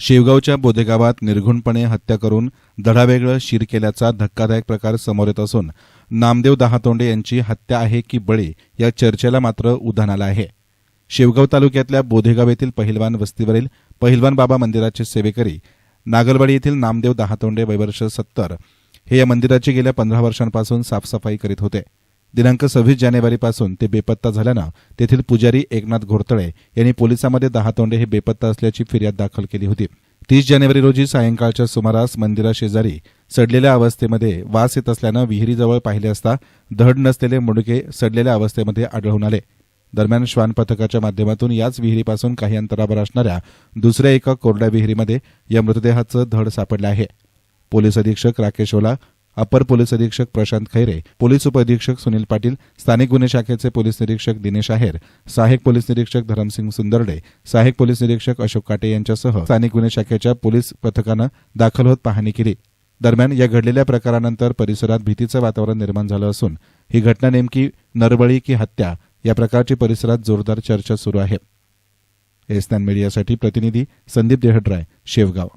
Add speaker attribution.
Speaker 1: शेवगावच्या बोदेगावात निर्घुणपणे हत्या करून दडावेगळं शिर केल्याचा धक्कादायक प्रकार समोर येत असून नामदेव दहातोंडे यांची हत्या आहे की बळी या चर्चेला मात्र उधाण आलं आहे. शेवगाव तालुक्यातल्या बोधेगाव येथील पहिलवान वस्तीवरील पहिलवान बाबा मंदिराचे सेवेकरी नागलवाडी येथील नामदेव दहातोंडे वयवर्ष सत्तर हे या मंदिराची गेल्या पंधरा वर्षांपासून साफसफाई करीत होते. दिनांक सव्वीस जानेवारीपासून ते बेपत्ता झाल्यानं तेथील पुजारी एकनाथ घोरतळे यांनी पोलिसांमध्ये दहातोंडे हे बेपत्ता असल्याची फिर्याद दाखल केली होती. तीस जानेवारी रोजी सायंकाळच्या सुमारास मंदिराशेजारी सडलेल्या अवस्थेमध्ये वास येत असल्यानं विहिरीजवळ पाहिले असता धड नसलेले मुंडके सडलेल्या अवस्थेमध्ये आढळून आले. दरम्यान श्वान पथकाच्या माध्यमातून याच विहिरीपासून काही अंतरावर असणाऱ्या दुसऱ्या एका कोरड्या विहिरीमध्ये या मृतदेहाचं धड सापडलं आहे. पोलीस अधीक्षक राकेश ओला अपर पोलीस अधीक्षक प्रशांत खैरे पोलीस उपअधीक्षक सुनील पाटील स्थानिक गुन्हे शाखेचे पोलीस निरीक्षक दिनेश आहेर सहाय्यक पोलीस निरीक्षक धरमसिंग सुंदरडे सहाय्यक पोलीस निरीक्षक अशोक काटे यांच्यासह स्थानिक गुन्हे शाखेच्या पोलीस पथकानं दाखल होत पाहणी केली. दरम्यान या घडलेल्या प्रकारानंतर परिसरात भीतीचं वातावरण निर्माण झालं असून ही घटना नेमकी नरबळी की हत्या या प्रकारची परिसरात जोरदार चर्चा सुरू आहे. एसनॅन मीडियासाठी प्रतिनिधी संदीप देहड्राय शेवगाव.